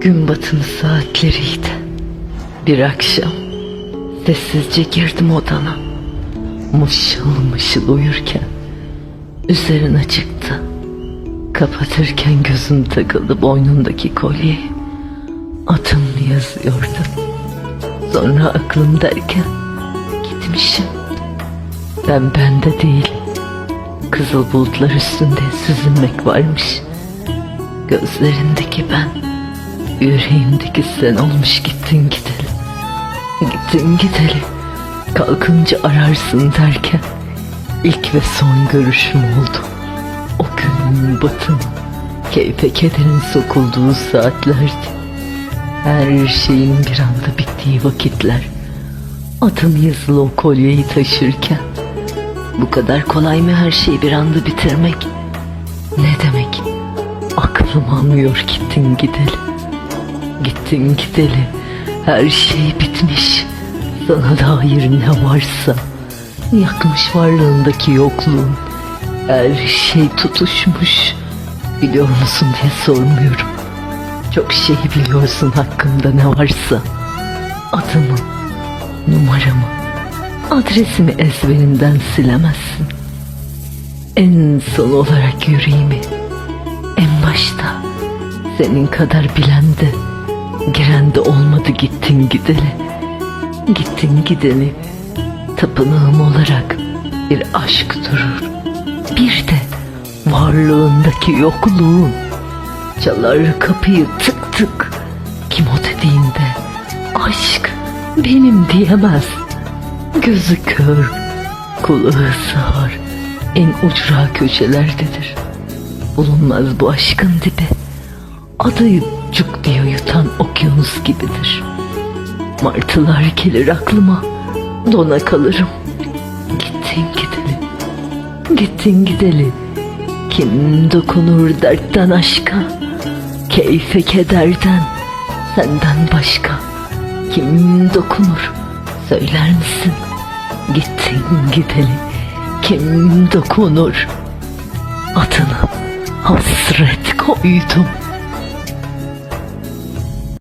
Gün batımı saatleriydi. Bir akşam sessizce girdim odana. Mışıl mışıl uyurken üzerine çıktı. Kapatırken gözüm takıldı boynundaki kolyeye. Adım yazıyordu. Sonra aklım derken gitmişim. Ben bende değilim. Kızıl bulutlar üstünde süzülmek varmış. Gözlerindeki ben, yüreğimdeki sen olmuş gittin gideli. Gittin gideli. Kalkınca ararsın derken ilk ve son görüşüm oldu. O günün batımı, keyfe kederin sokulduğu saatlerdi. Her şeyin bir anda bittiği vakitler. Adım yazılı o kolyeyi taşırken bu kadar kolay mı her şeyi bir anda bitirmek? Ne demek? Aklım almıyor gittin gideli. Gittin gideli. Her şey bitmiş. Sana dair ne varsa yakmış varlığındaki yokluğun. Her şey tutuşmuş. Biliyor musun diye sormuyorum. Çok şey biliyorsun hakkımda ne varsa. Adımı, numaramı, adresimi ezberinden silemezsin. En son olarak yüreğimi, en başta senin kadar bilen de, giren de olmadı gittin gideli. Gittin gideli, tapınağım olarak bir aşk durur. Bir de varlığındaki yokluğun. Çalar kapıyı tık tık. Kim o dediğinde aşk benim diyemez. Gözü kör, kulağı sağır, en ucra köşelerdedir. Bulunmaz bu aşkın dibi. Adı cuk diye yutan okyanus gibidir. Martılar gelir aklıma, dona kalırım. Gittin gideli, gittin gideli. Kim dokunur dertten aşka, keyfe kederden, senden başka. Kim dokunur, söyler misin? Gittin gideli, kim dokunur? Adını hasret koydum.